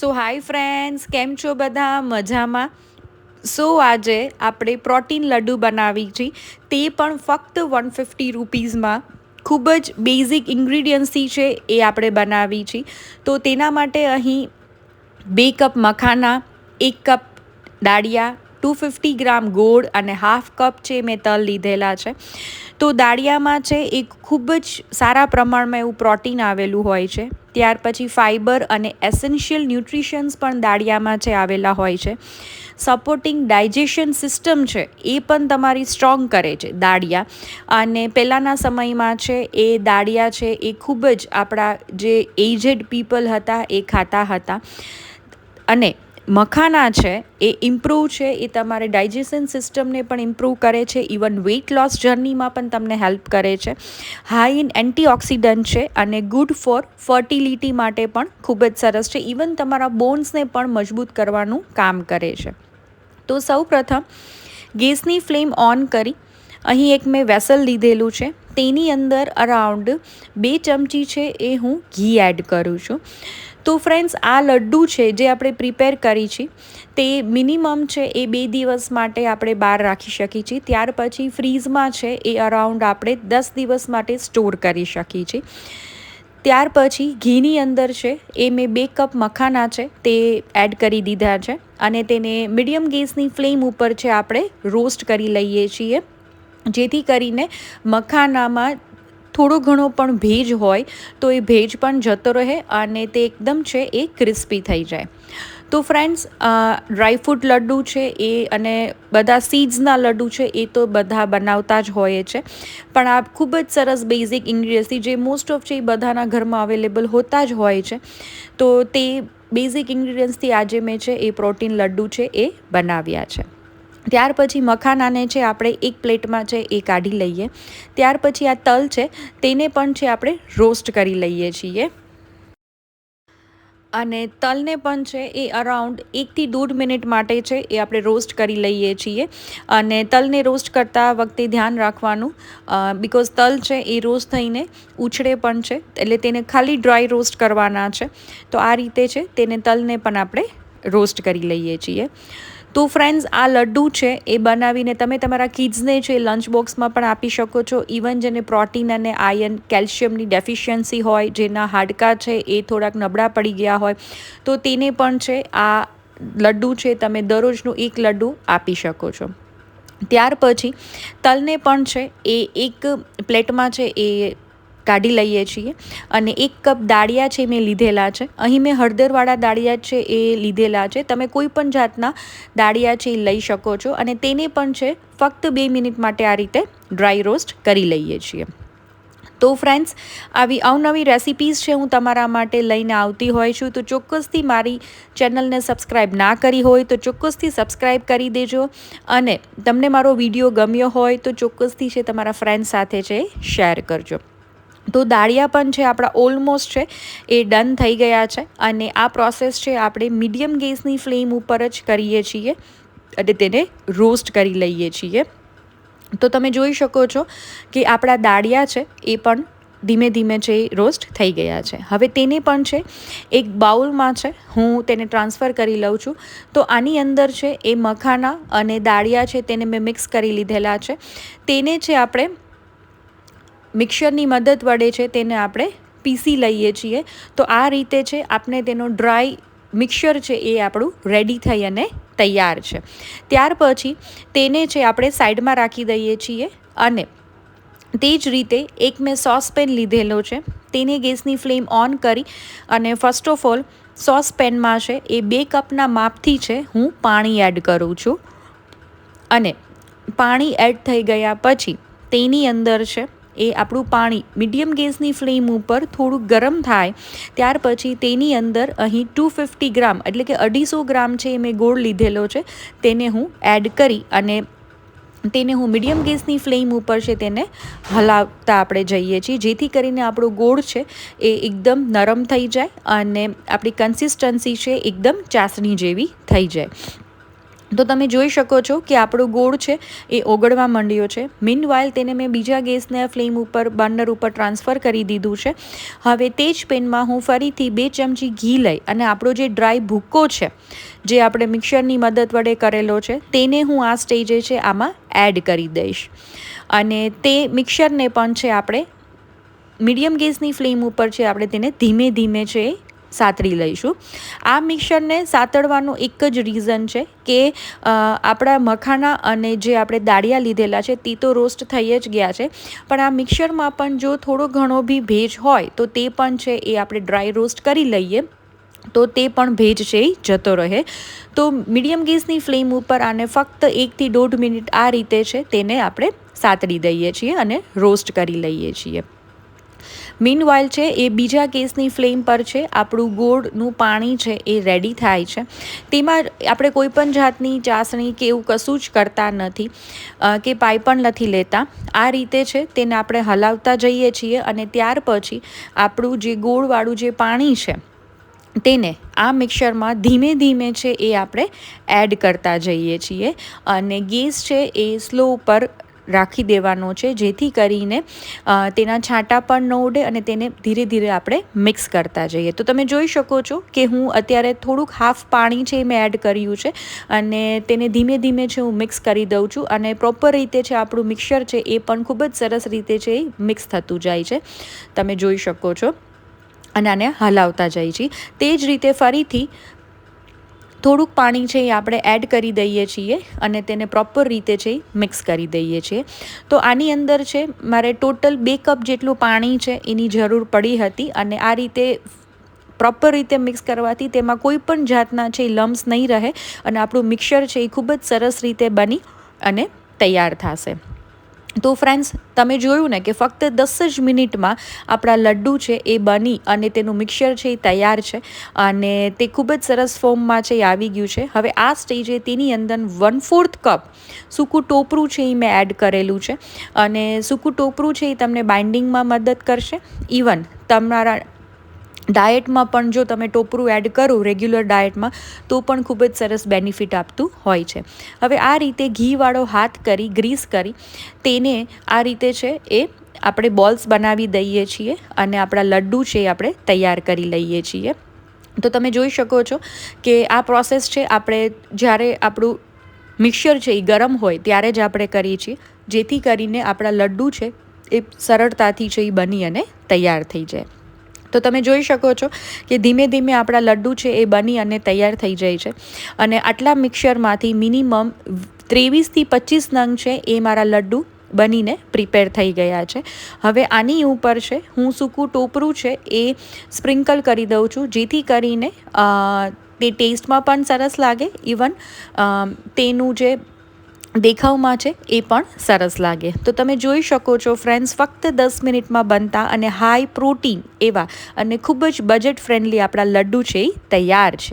સો hi friends, કેમ છો બધા? મજામાં? સો આજે આપણે પ્રોટીન લડ્ડુ બનાવી છે. તે પણ ફક્ત વન ફિફ્ટી રૂપીઝમાં. ખૂબ જ બેઝિક ઇન્ગ્રીડિયન્ટ્સથી છે એ આપણે બનાવી છે. તો તેના માટે અહીં બે કપ મખાના, એક કપ દાળિયા, ટુ ફિફ્ટી ગ્રામ ગોળ અને હાફ કપ છે મેં તલ લીધેલા છે. તો દાળિયામાં છે એ ખૂબ જ સારા પ્રમાણમાં એવું પ્રોટીન આવેલું હોય છે. ત્યાર પછી ફાઇબર અને એસેન્શિયલ ન્યુટ્રિશન્સ પણ દાળિયામાં છે આવેલા હોય છે. સપોર્ટિંગ ડાયજેશન સિસ્ટમ છે એ પણ તમારી સ્ટ્રોંગ કરે છે દાળિયા. અને પહેલાંના સમયમાં છે એ દાળિયા છે એ ખૂબ જ આપણા જે એજેડ પીપલ હતા એ ખાતા હતા. અને મખાના છે, એ ઇમ્પ્રૂવ છે, એ તમારે ડાયજેશન સિસ્ટમને પણ ઇમ્પ્રૂવ કરે છે ઇવન વેઇટ લોસ જર્નીમાં પણ તમને હેલ્પ કરે છે. હાઈ ઇન એન્ટીઓક્સિડન્ટ છે અને ગુડ ફોર ફર્ટિલિટી માટે પણ ખૂબ જ સરસ છે. ઇવન તમારા બોન્સને પણ મજબૂત કરવાનું કામ કરે છે. તો સૌ પ્રથમ, ગેસની ફ્લેમ ઓન કરી. અહીં એક મેં વેસલ લીધેલું છે. તેની અંદર અરાઉન્ડ બે ચમચી છે એ હું ઘી એડ કરું છું. તો ફ્રેન્ડ્સ આ લડ્ડુ છે જે આપણે પ્રિપેર કરી છે, તે મિનિમમ છે એ બે દિવસ માટે આપણે બહાર રાખી શકીએ છીએ. ત્યાર પછી ફ્રીઝમાં છે એ અરાઉન્ડ આપણે દસ દિવસ માટે સ્ટોર કરી શકીએ છીએ. ત્યાર પછી ઘીની અંદર છે એ મેં બે કપ મખાના છે તે એડ કરી દીધા છે અને તેને મીડિયમ ગેસની ફ્લેમ ઉપર છે આપણે રોસ્ટ કરી લઈએ છીએ. જેથી કરીને મખાનામાં થોડો ઘણો પણ ભેજ હોય, તો એ ભેજ પણ જતો રહે અને તે એકદમ છે એ ક્રિસ્પી થઈ જાય. તો ફ્રેન્ડ્સ ડ્રાયફ્રૂટ લડ્ડુ છે એ અને બધા સીડ્સના લડ્ડુ છે એ તો બધા બનાવતા જ હોય છે. પણ આ ખૂબ જ સરસ બેઝિક ઇન્ગ્રીડિયન્ટ્સથી જે મોસ્ટ ઓફ છે એ બધાના ઘરમાં અવેલેબલ હોતા જ હોય છે. તો તે બેઝિક ઇન્ગ્રીડિયન્ટ્સથી આજે મેં છે એ પ્રોટીન લડ્ડુ છે એ બનાવ્યા છે. ત્યાર પછી મખાનાને છે આપણે એક પ્લેટમાં છે એ કાઢી લઈએ, ત્યાર પછી આ તલ છે તેને પણ છે આપણે રોસ્ટ કરી લઈએ છીએ. અને તલને પણ છે એ અરાઉન્ડ એકથી દોઢ મિનિટ માટે છે એ આપણે રોસ્ટ કરી લઈએ છીએ. અને તલને રોસ્ટ કરતા વખતે ધ્યાન રાખવાનું બિકોઝ તલ છે એ રોસ્ટ થઈને ઉછળે પણ છે, એટલે તેને ખાલી ડ્રાય રોસ્ટ કરવાના છે. તો આ રીતે છે તેને તલને પણ આપણે રોસ્ટ કરી લઈએ છીએ. તો ફ્રેન્ડ્સ આ લડ્ડુ છે, એ બનાવીને તમે તમારા કિડ્સને છે લંચ બોક્સમાં પણ આપી શકો છો. ઇવન જેને પ્રોટીન અને આયર્ન કેલ્શિયમની ડેફિશિયન્સી હોય, જેના હાડકાં છે, એ થોડાક નબળા પડી ગયા હોય, તો તેને પણ છે, આ લડ્ડુ છે, તમે દરરોજનું એક લડ્ડુ આપી શકો છો. ત્યાર પછી તલને પણ છે, એ એક પ્લેટમાં છે, એ કાઢી લઈએ છીએ. અને એક કપ દાળિયા છે મેં લીધેલા છે. અહીં મેં હળદરવાળા દાળિયા છે એ લીધેલા છે. તમે કોઈ પણ જાતના દાળિયા છે એ લઈ શકો છો. અને તેને પણ છે ફક્ત બે મિનિટ માટે આ રીતે ડ્રાય રોસ્ટ કરી લઈએ છીએ. તો ફ્રેન્ડ્સ, આવી અવનવી રેસિપીઝ છે હું તમારા માટે લઈને આવતી હોય છું. તો ચોક્કસથી મારી ચેનલને સબસ્ક્રાઈબ ના કરી હોય તો ચોક્કસથી સબસ્ક્રાઈબ કરી દેજો. અને તમને મારો વીડિયો ગમ્યો હોય તો ચોક્કસથી છે તમારા ફ્રેન્ડ સાથે છે શેર કરજો. તો દાળિયા પણ છે, આપણા ઓલમોસ્ટ છે, એ ડન થઈ ગયા છે અને આ પ્રોસેસ છે, આપણે મીડિયમ ગેસની ફ્લેમ ઉપર જ કરીએ છીએ અને તેને રોસ્ટ કરી લઈએ છીએ. તો તમે જોઈ શકો છો કે આપણા દાળિયા છે, એ પણ ધીમે ધીમે છે રોસ્ટ થઈ ગયા છે. હવે તેને પણ છે, એક બાઉલમાં છે, હું તેને ટ્રાન્સફર કરી લઉં છું. તો આની અંદર છે, એ મખાના અને દાળિયા છે, તેને મેં મિક્સ કરી લીધેલા છે. તેને છે, આપણે મિક્સરની મદદ વડે છે તેને આપણે પીસી લઈએ છીએ. તો આ રીતે છે આપણે તેનો ડ્રાય મિક્સર છે એ આપણું રેડી થઈ અને તૈયાર છે. ત્યાર પછી તેને છે આપણે સાઈડમાં રાખી દઈએ છીએ અને તે જ રીતે એક મેં સોસપેન લીધેલો છે. તેને ગેસની ફ્લેમ ઓન કરી અને ફર્સ્ટ ઓફ ઓલ સોસપેનમાં છે એ બે કપના માપથી છે હું પાણી એડ કરું છું. અને પાણી એડ થઈ ગયા પછી તેની અંદર છે એ આપણું પાણી, મીડિયમ ગેસની ફ્લેમ ઉપર થોડું ગરમ થાય, ત્યાર પછી તેની અંદર અહીં ટુ ફિફ્ટી ગ્રામ એટલે કે અઢીસો ગ્રામ છે એ મેં ગોળ લીધેલો છે, તેને હું એડ કરી અને તેને હું મીડિયમ ગેસની ફ્લેમ ઉપર છે તેને હલાવતા આપણે જઈએ છીએ, જેથી કરીને આપણો ગોળ છે એ એકદમ નરમ થઈ જાય અને આપણી કન્સિસ્ટન્સી છે એકદમ ચાસણી જેવી થઈ જાય. તો તમે જોઈ શકો છો કે આપણો ગોળ છે, એ ઓગળવા માંડ્યો છે. મીન વાઇલ તેને મેં બીજા ગેસને ફ્લેમ ઉપર, બર્નર ઉપર ટ્રાન્સફર કરી દીધું છે. હવે તે જ પેનમાં હું ફરીથી બે ચમચી ઘી લઈ અને આપણો જે ડ્રાય ભૂક્કો છે, જે આપણે મિક્સરની મદદ વડે કરેલો છે, તેને હું આ સ્ટેજે છે આમાં એડ કરી દઈશ. અને તે મિક્સરને પણ છે આપણે મીડિયમ ગેસની ફ્લેમ ઉપર છે, આપણે તેને ધીમે ધીમે છે સાતરી લઈશું. આ મિક્સરને સાતડવાનું એક જ રીઝન છે કે આપણા મખાના અને જે આપણે દાળિયા લીધેલા છે, તે તો રોસ્ટ થઈ જ ગયા છે. પણ આ મિક્સરમાં પણ જો થોડો ઘણો બી ભેજ હોય, તો તે પણ છે એ આપણે ડ્રાય રોસ્ટ કરી લઈએ. તો તે પણ ભેજ છે એ જતો રહે. તો મીડિયમ ગેસની ફ્લેમ ઉપર આને ફક્ત એકથી દોઢ મિનિટ આ રીતે છે, તેને આપણે સાતરી દઈએ છીએ અને રોસ્ટ કરી લઈએ છીએ. મીન વાઇલ છે, એ બીજા કેસની ફ્લેમ પર છે, આપણું ગોળનું પાણી છે, એ રેડી થાય છે. તેમાં આપણે કોઈ પણ જાતની ચાસણી કે એવું કશું જ કરતા નથી કે પાઈ પણ નથી લેતા. આ રીતે છે, તેને આપણે હલાવતા જઈએ છીએ અને ત્યાર પછી આપણું જે ગોળવાળું જે પાણી છે, તેને આ મિક્સરમાં ધીમે ધીમે છે, એ આપણે એડ કરતા જઈએ છીએ. અને ગેસ છે, એ સ્લો ઉપર રાખી દેવાનો છે, જેથી કરીને તેના છાંટા પણ ન ઉડે અને તેને ધીરે ધીરે આપણે મિક્સ કરતા જઈએ. તો તમે જોઈ શકો છો કે હું અત્યારે થોડુંક હાફ પાણી છે મેં એડ કર્યું છે અને તેને ધીમે ધીમે છે હું મિક્સ કરી દઉં છું અને પ્રોપર રીતે છે આપણું મિક્સર છે એ પણ ખૂબ જ સરસ રીતે છે એ મિક્સ થતું જાય છે. તમે જોઈ શકો છો. અને આને હલાવતા જાય છે તે જ રીતે ફરીથી થોડુંક પાણી છે એ આપણે એડ કરી દઈએ છીએ અને તેને પ્રોપર રીતે છે મિક્સ કરી દઈએ છીએ. તો આની અંદર છે, મારે ટોટલ બે કપ જેટલું પાણી છે એની જરૂર પડી હતી અને આ રીતે પ્રોપર રીતે મિક્સ કરવાથી તેમાં કોઈ પણ જાતના છે લમ્સ નહીં રહે અને આપણું મિક્સર છે એ ખૂબ જ સરસ રીતે બની અને તૈયાર થશે. તો ફ્રેન્ડ્સ તમે જોયું ને કે ફક્ત દસ જ મિનિટમાં આપણા લડ્ડુ છે એ બની અને તેનું મિક્સર છે એ તૈયાર છે અને તે ખૂબ જ સરસ ફોર્મમાં છે એ આવી ગયું છે. હવે આ સ્ટેજે તેની અંદર વન ફોર્થ કપ સૂકું ટોપરું છે એ મેં એડ કરેલું છે અને સૂકું ટોપરું છે એ તમને બાઇન્ડિંગમાં મદદ કરશે. ઇવન તમારા ડાયટમાં પણ જો તમે ટોપરું એડ કરો રેગ્યુલર ડાયટમાં, તો પણ ખૂબ જ સરસ બેનિફિટ આપતું હોય છે. હવે આ રીતે ઘીવાળો હાથ કરી, ગ્રીસ કરી, તેને આ રીતે છે એ આપણે બોલ્સ બનાવી દઈએ છીએ અને આપણા લડ્ડુ છે એ આપણે તૈયાર કરી લઈએ છીએ. તો તમે જોઈ શકો છો કે આ પ્રોસેસ છે આપણે જ્યારે આપણું મિક્સર છે એ ગરમ હોય ત્યારે જ આપણે કરીએ છીએ, જેથી કરીને આપણા લડ્ડુ છે એ સરળતાથી છે એ બની અને તૈયાર થઈ જાય. તો તમે જોઈ શકો છો કે ધીમે ધીમે આપણા લડ્ડુ છે એ બની અને તૈયાર થઈ જાય છે. અને આટલા મિક્સરમાંથી મિનિમમ ત્રેવીસથી પચીસ નંગ છે એ મારા લડ્ડુ બનીને પ્રિપેર થઈ ગયા છે. હવે આની ઉપર છે, હું સૂકું ટોપરું છે એ સ્પ્રિંકલ કરી દઉં છું, જેથી કરીને તે ટેસ્ટમાં પણ સરસ લાગે. ઇવન તેનું જે દેખાવમાં છે, એ પણ સરસ લાગે. તો તમે જોઈ શકો છો ફ્રેન્ડ્સ ફક્ત દસ મિનિટમાં બનતા અને હાઈ પ્રોટીન એવા અને ખૂબ જ બજેટ ફ્રેન્ડલી આપણા લડ્ડુ છે એ તૈયાર છે.